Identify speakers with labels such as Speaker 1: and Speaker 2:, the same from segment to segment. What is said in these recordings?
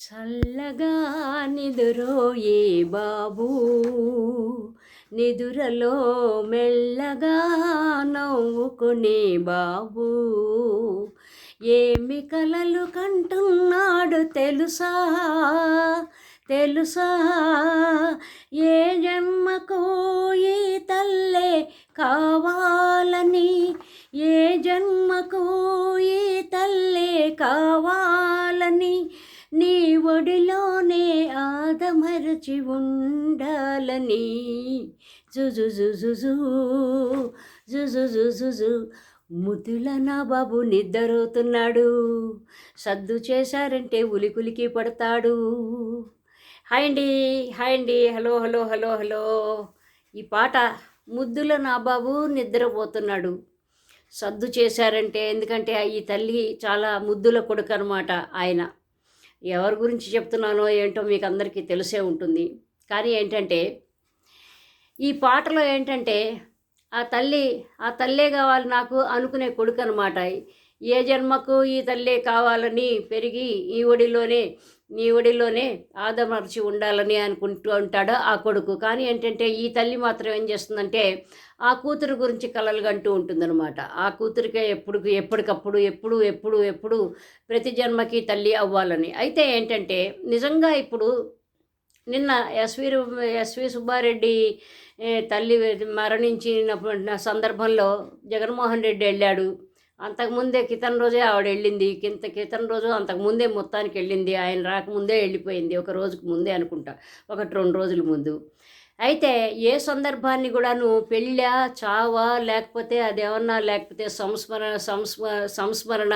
Speaker 1: చల్లగా నిదురోయే బాబు. నిదురలో మెల్లగా నవ్వుకునే బాబు. ఏమి కలలు కంటున్నాడు తెలుసా? తెలుసా? ఏ జన్మకో ఈ తల్లే కావాలని? ఏ జన్మకో ఈ తల్లే కావాలని? నీ ఒడిలోనే ఆదమరచి ఉండాలని. జుజు జుజు జుజు జుజు ముద్దుల నా బాబు నిద్రవుతున్నాడు సద్దు చేశారంటే ఉలికులికి పడతాడు. హాయ్ అండి హాయ్ అండి. Hello hello hello hello. ఈ పాట ముద్దుల నా బాబు నిద్రపోతున్నాడు. సద్దు చేశారంటే ఎందుకంటే ఈ తల్లి చాలా ముద్దుల కొడుకు అనమాట ఆయన. ఎవరి గురించి చెప్తున్నానో ఏంటో మీకు అందరికీ తెలిసే ఉంటుంది. కానీ ఏంటంటే ఈ పాటలో ఏంటంటే ఆ తల్లి ఆ తల్లే కావాలి నాకు అనుకునే కొడుకు అనమాట ఏ జన్మకు ఈ తల్లే కావాలని పెరిగి ఈ ఒడిలోనే నీ ఒడిలోనే ఆదమర్చి ఉండాలని అనుకుంటూ ఉంటాడు ఆ కొడుకు. కానీ ఏంటంటే ఈ తల్లి మాత్రం ఏం చేస్తుందంటే ఆ కూతురు గురించి కలలు కంటూ ఉంటుందన్నమాట. ఆ కూతురికే ఎప్పుడు ఎప్పటికప్పుడు ఎప్పుడు ఎప్పుడు ఎప్పుడు ప్రతి జన్మకి తల్లి అవ్వాలని. అయితే ఏంటంటే నిజంగా ఇప్పుడు నిన్న ఎస్వి ఎస్వి సుబ్బారెడ్డి తల్లి మరణించిన సందర్భంలో జగన్మోహన్ రెడ్డి వెళ్ళాడు. అంతకుముందే కితన్ రోజే ఆవిడ వెళ్ళింది. కింత కితన్ రోజు అంతకుముందే మొత్తానికి వెళ్ళింది. ఆయన రాకముందే వెళ్ళిపోయింది. ఒక రోజుకు ముందే అనుకుంటా. ఒకటి రెండు రోజుల ముందు. అయితే ఏ సందర్భాన్ని కూడా నువ్వు పెళ్ళా చావా లేకపోతే అదేమన్నా లేకపోతే సంస్మరణ సంస్మ సంస్మరణ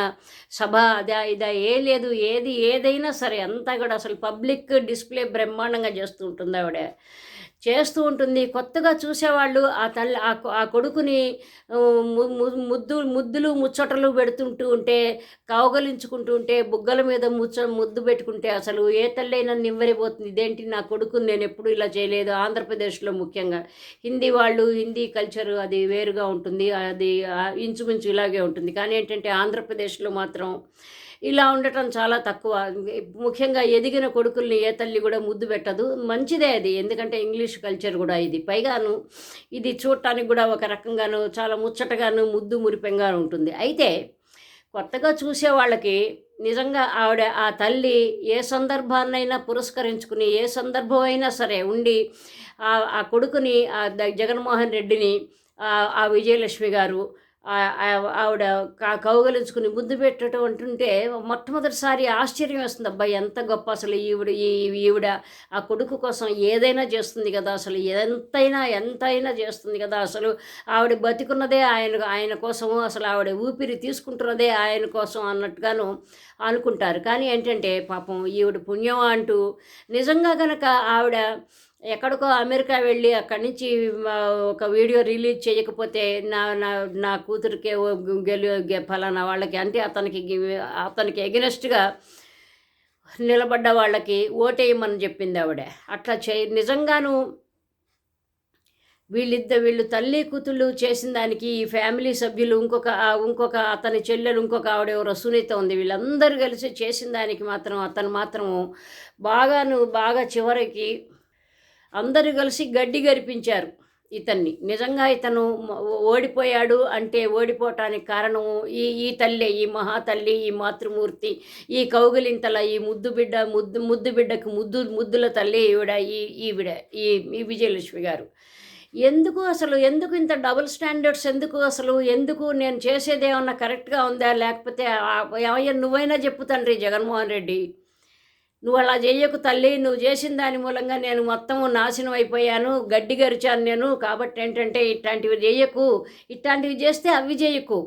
Speaker 1: సభ అదా ఇదా ఏ లేదు ఏది ఏదైనా సరే అంతా కూడా అసలు పబ్లిక్ డిస్ప్లే బ్రహ్మాండంగా చేస్తూ ఉంటుంది ఆవిడ. చేస్తూ ఉంటుంది. కొత్తగా చూసేవాళ్ళు ఆ తల్లి ఆ కొడుకుని ముద్దు ముద్దులు ముచ్చటలు పెడుతుంటూ ఉంటే కౌగలించుకుంటూ ఉంటే బుగ్గల మీద ముచ్చ ముద్దు పెట్టుకుంటే అసలు ఏ తల్లి అయినా నివ్వరిపోతుంది. ఇదేంటి నా కొడుకుని నేను ఎప్పుడు ఇలా చేయలేదు. ఆంధ్రప్రదేశ్లో ముఖ్యంగా. హిందీ వాళ్ళు హిందీ కల్చర్ అది వేరుగా ఉంటుంది. అది ఇంచుమించు ఇలాగే ఉంటుంది. కానీ ఏంటంటే ఆంధ్రప్రదేశ్లో మాత్రం ఇలా ఉండటం చాలా తక్కువ. ముఖ్యంగా ఎదిగిన కొడుకుల్ని ఏ తల్లి కూడా ముద్దు పెట్టదు. మంచిదే అది. ఎందుకంటే ఇంగ్లీష్ కల్చర్ కూడా ఇది. పైగాను ఇది చూడటానికి కూడా ఒక రకంగాను చాలా ముచ్చటగాను ముద్దు మురిపెంగా ఉంటుంది. అయితే కొత్తగా చూసే వాళ్ళకి నిజంగా ఆవిడ ఆ తల్లి ఏ సందర్భాన్నైనా పురస్కరించుకుని ఏ సందర్భం అయినా సరే ఉండి ఆ కొడుకుని ఆ జగన్మోహన్ రెడ్డిని ఆ విజయలక్ష్మి గారు ఆవిడ కౌగలించుకుని ముద్దు పెట్టడం అంటుంటే మొట్టమొదటిసారి ఆశ్చర్యం వేస్తుంది. అబ్బాయి ఎంత గొప్ప అసలు ఈవిడ ఈ ఈవిడ ఆ కొడుకు కోసం ఏదైనా చేస్తుంది కదా అసలు ఎంతైనా ఎంతైనా చేస్తుంది కదా అసలు ఆవిడ బతికున్నదే ఆయన ఆయన కోసము అసలు ఆవిడ ఊపిరి తీసుకుంటున్నదే ఆయన కోసం అన్నట్టుగాను అనుకుంటారు. కానీ ఏంటంటే పాపం ఈవిడ పుణ్యం అంటూ నిజంగా కనుక ఆవిడ ఎక్కడికో అమెరికా వెళ్ళి అక్కడి నుంచి ఒక వీడియో రిలీజ్ చేయకపోతే నా నా నా కూతురికే గెలి ఫలానా వాళ్ళకి అంటే అతనికి అతనికి ఎగనెస్ట్గా నిలబడ్డ వాళ్ళకి ఓటేయమని చెప్పింది ఆవిడ. అట్లా చే నిజంగాను వీళ్ళిద్దరు వీళ్ళు తల్లి కూతుళ్ళు చేసిన దానికి ఈ ఫ్యామిలీ సభ్యులు ఇంకొక ఇంకొక అతని చెల్లెలు ఇంకొక ఆవిడ సునీత ఉంది. వీళ్ళందరూ కలిసి చేసిన దానికి మాత్రం అతను మాత్రము బాగాను బాగా చివరికి అందరూ కలిసి గడ్డి గరిపించారు ఇతన్ని. నిజంగా ఇతను ఓడిపోయాడు అంటే ఓడిపోవటానికి కారణము ఈ ఈ తల్లి ఈ మహాతల్లి ఈ మాతృమూర్తి ఈ కౌగులింతల ఈ ముద్దు బిడ్డ ముద్దు ముద్దు బిడ్డకు ముద్దు ముద్దుల తల్లి ఈవిడ ఈ ఈవిడ ఈ ఈ విజయలక్ష్మి గారు. ఎందుకు అసలు ఎందుకు ఇంత డబుల్ స్టాండర్డ్స్ ఎందుకు అసలు ఎందుకు నేను చేసేది ఏమన్నా కరెక్ట్గా ఉందా? లేకపోతే ఏమయ్యా నువ్వైనా చెప్పు తండ్రి జగన్మోహన్ రెడ్డి. నువ్వు అలా చేయకు తల్లి నువ్వు చేసిన దాని మూలంగా నేను మొత్తం నాశనం అయిపోయాను గడ్డి గరిచాను నేను. కాబట్టి ఏంటంటే ఇట్లాంటివి చేయకు. ఇట్లాంటివి చేస్తే అవి చేయకు.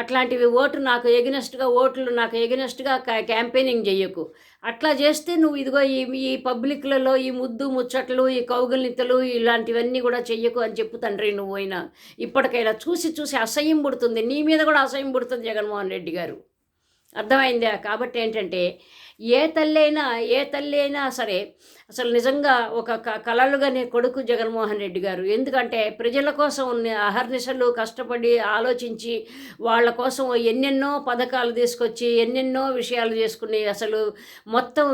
Speaker 1: అట్లాంటివి ఓటు నాకు ఎగినెస్ట్గా ఓట్లు నాకు ఎగినెస్ట్గా క్యాంపెయినింగ్ చేయకు. అట్లా చేస్తే నువ్వు ఇదిగో ఈ ఈ పబ్లిక్లలో ఈ ముద్దు ముచ్చట్లు ఈ కౌగులితలు ఇలాంటివన్నీ కూడా చెయ్యకు అని చెప్పు తండ్రి నువ్వు అయినా ఇప్పటికైనా చూసి చూసి అసహ్యం పుడుతుంది. నీ మీద కూడా అసహ్యం పుడుతుంది జగన్మోహన్ రెడ్డి గారు. అర్థమైందా? కాబట్టి ఏంటంటే ఏ తల్లి అయినా ఏ తల్లి అయినా సరే అసలు నిజంగా ఒక క కలలుగానే కొడుకు జగన్మోహన్ రెడ్డి గారు. ఎందుకంటే ప్రజల కోసం ఉన్న అహర్నిశలు కష్టపడి ఆలోచించి వాళ్ళ కోసం ఎన్నెన్నో పథకాలు తీసుకొచ్చి ఎన్నెన్నో విషయాలు చేసుకుని అసలు మొత్తం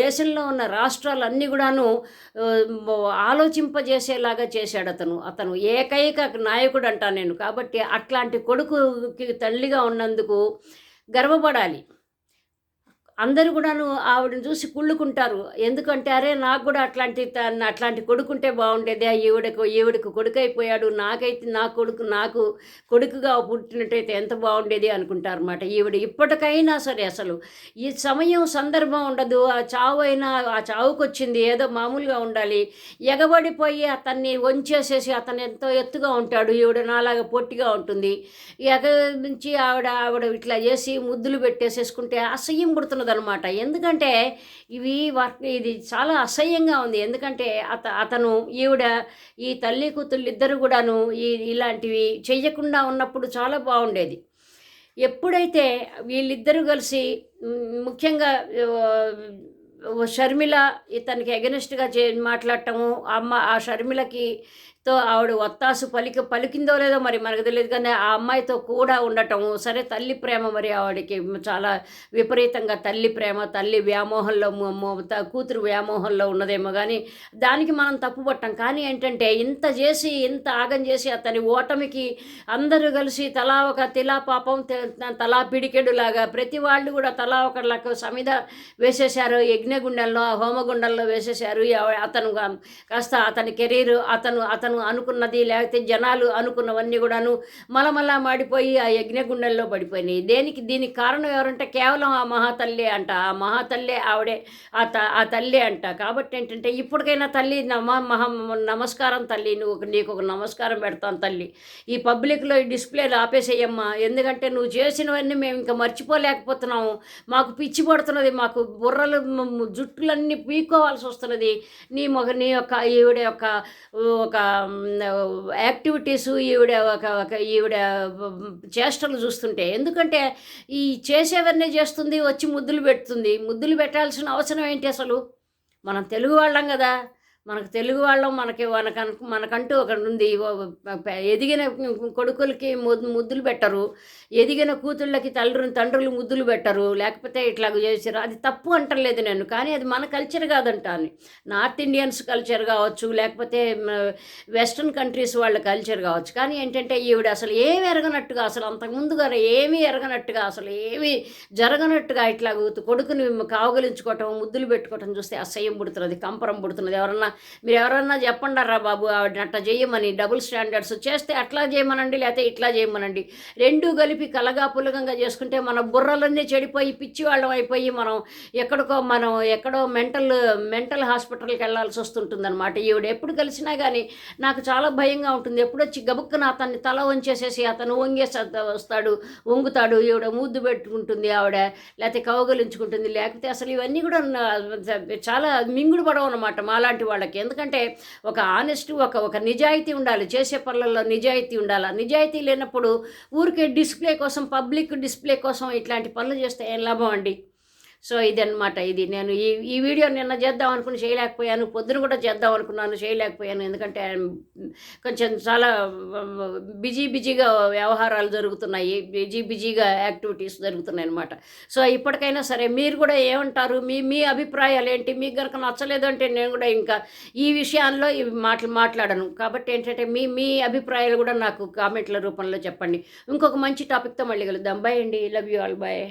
Speaker 1: దేశంలో ఉన్న రాష్ట్రాలన్నీ కూడాను ఆలోచింపజేసేలాగా చేశాడు అతను. అతను ఏకైక నాయకుడు అంటా నేను. కాబట్టి అట్లాంటి కొడుకుకి తల్లిగా ఉన్నందుకు గర్వపడాలి. అందరూ కూడాను ఆవిడని చూసి కుళ్ళుకుంటారు. ఎందుకంటే అరే నాకు కూడా అట్లాంటి త- అట్లాంటి కొడుకుంటే బాగుండేది ఈవిడకు ఈవిడకు కొడుకు అయిపోయాడు నాకైతే నా కొడుకు నాకు కొడుకుగా పుట్టినట్టయితే ఎంత బాగుండేది అనుకుంటారు అనమాట ఈవిడ ఇప్పటికైనా సరే అసలు ఈ సమయం సందర్భం ఉండదు. ఆ చావు అయినా ఆ చావుకు వచ్చింది ఏదో మామూలుగా ఉండాలి. ఎగబడిపోయి అతన్ని వంచేసేసి అతను ఎంతో ఎత్తుగా ఉంటాడు. ఈవిడ నాలాగా పొట్టిగా ఉంటుంది. ఎగ నుంచి ఆవిడ ఆవిడ ఇట్లా చేసి ముద్దులు పెట్టేసేసుకుంటే అసహ్యం పుడుతున్నది అనమాట ఎందుకంటే ఇవి వర్క్ ఇది చాలా అసహ్యంగా ఉంది. ఎందుకంటే అత అతను ఈవిడ ఈ తల్లి కూతుళ్ళు ఇద్దరు కూడాను ఈ ఇలాంటివి చెయ్యకుండా ఉన్నప్పుడు చాలా బాగుండేది. ఎప్పుడైతే వీళ్ళిద్దరూ కలిసి ముఖ్యంగా షర్మిల ఇతనికి ఎగనెస్ట్గా చే మాట్లాడటము అమ్మ ఆ షర్మిలకి తో ఆవిడ ఒత్తాసు పలికి పలికిందో లేదో మరి మనకు తెలియదు కానీ ఆ అమ్మాయితో కూడా ఉండటము సరే తల్లి ప్రేమ మరి ఆవిడకి చాలా విపరీతంగా తల్లి ప్రేమ తల్లి వ్యామోహంలో త- కూతురు వ్యామోహంలో ఉన్నదేమో కానీ దానికి మనం తప్పుపట్టాం కానీ ఏంటంటే ఇంత చేసి ఇంత ఆగం చేసి అతని ఓటమికి అందరూ కలిసి తలా ఒక తిలా పాపం తలా పిడికెడులాగా ప్రతి వాళ్ళు కూడా తలా ఒకళ్ళకు సమిద వేసేశారు. యజ్ఞగుండంలో హోమగుండంలో వేసేశారు. అతను కాస్త అతని కెరీర్ అతను అతను అనుకున్నది లేకపోతే జనాలు అనుకున్నవన్నీ కూడాను మలమలా మాడిపోయి ఆ యజ్ఞగుండంలో పడిపోయినాయి. దేనికి దీనికి కారణం ఎవరంటే కేవలం ఆ మహాతల్లి అంట. ఆ మహాతల్లే ఆవిడే ఆ త ఆ తల్లి అంట. కాబట్టి ఏంటంటే ఇప్పటికైనా తల్లి నమ మహా నమస్కారం తల్లి నువ్వు నీకు ఒక నమస్కారం పెడతాను తల్లి. ఈ పబ్లిక్లో ఈ డిస్ప్లేలు ఆపేసేయమ్మా. ఎందుకంటే నువ్వు చేసినవన్నీ మేము ఇంకా మర్చిపోలేకపోతున్నాము. మాకు పిచ్చి పడుతున్నది మాకు బుర్రలు జుట్టులన్నీ పీక్కోవాల్సి వస్తున్నది. నీ మొగ నీ యొక్క ఈవిడ యొక్క ఒక యాక్టివిటీస్ ఈవిడ ఒక ఒక ఈవిడ చేష్టలు చూస్తుంటే ఎందుకంటే ఈ చేసేవన్నీ చేస్తుంది వచ్చి ముద్దులు పెడుతుంది. ముద్దులు పెట్టాల్సిన అవసరం ఏంటి అసలు? మనం తెలుగు వాళ్ళం కదా. మనకు తెలుగు వాళ్ళం మనకి మనకు మనకంటూ ఒక ఉంది ఎదిగిన కొడుకులకి ముద్దు ముద్దులు పెట్టరు. ఎదిగిన కూతుళ్ళకి తల్లు తండ్రులు ముద్దులు పెట్టరు. లేకపోతే ఇట్లా చేసారు అది తప్పు అంటలేదు నేను. కానీ అది మన కల్చర్ కాదంటాను నార్త్ ఇండియన్స్ కల్చర్ కావచ్చు లేకపోతే వెస్ట్రన్ కంట్రీస్ వాళ్ళ కల్చర్ కావచ్చు. కానీ ఏంటంటే ఈవిడ అసలు ఏమి ఎరగనట్టుగా అసలు అంతకుముందుగా ఏమీ ఎరగనట్టుగా అసలు ఏమీ జరగనట్టుగా ఇట్లా కొడుకుని కావగలించుకోవటం ముద్దులు పెట్టుకోవటం చూస్తే అసహ్యం పుడుతున్నది కంపరం పుడుతున్నది. ఎవరన్నా మీరు ఎవరన్నా చెప్పండారా బాబు ఆవిడ అట్లా చేయమని? డబుల్ స్టాండర్డ్స్ చేస్తే అట్లా చేయమనండి లేకపోతే ఇట్లా చేయమనండి. రెండు కలిపి కలగా పులగంగా చేసుకుంటే మన బుర్రలన్నీ చెడిపోయి పిచ్చి వాళ్ళం అయిపోయి మనం ఎక్కడికో మనం ఎక్కడో మెంటల్ మెంటల్ హాస్పిటల్కి వెళ్ళాల్సి వస్తుంటుంది అనమాట ఈవిడ ఎప్పుడు కలిసినా కానీ నాకు చాలా భయంగా ఉంటుంది. ఎప్పుడొచ్చి గబుక్కున అతన్ని తల వంచేసేసి అతను వంగేసి వస్తాడు వంగుతాడు ఈవిడ ముద్దు పెట్టుకుంటుంది ఆవిడ లేకపోతే కౌగలించుకుంటుంది. లేకపోతే అసలు ఇవన్నీ కూడా చాలా మింగుడు పడవు అనమాట మాలాంటి వాళ్ళకి. ఎందుకంటే ఒక ఆనెస్ట్ ఒక ఒక నిజాయితీ ఉండాలి. చేసే పనులలో నిజాయితీ ఉండాలి. నిజాయితీ లేనప్పుడు ఊరికే డిస్ప్లే కోసం పబ్లిక్ డిస్ప్లే కోసం ఇట్లాంటి పనులు చేస్తే ఏం లాభం అండి? సో ఇదన్నమాట ఇది. నేను ఈ ఈ వీడియో నిన్న చేద్దాం అనుకుని చేయలేకపోయాను. పొద్దున కూడా చేద్దాం అనుకున్నాను చేయలేకపోయాను. ఎందుకంటే కొంచెం చాలా బిజీ బిజీగా వ్యవహారాలు జరుగుతున్నాయి. బిజీ బిజీగా యాక్టివిటీస్ జరుగుతున్నాయి అనమాట సో ఇప్పటికైనా సరే మీరు కూడా ఏమంటారు? మీ మీ అభిప్రాయాలు ఏంటి? మీకు కనుక నచ్చలేదు అంటే నేను కూడా ఇంకా ఈ విషయాల్లో ఇవి మాట్లా మాట్లాడను. కాబట్టి ఏంటంటే మీ మీ అభిప్రాయాలు కూడా నాకు కామెంట్ల రూపంలో చెప్పండి. ఇంకొక మంచి టాపిక్తో మళ్ళీ కలుద్దాం. బాయ్ అండి. Love you all. బాయ్.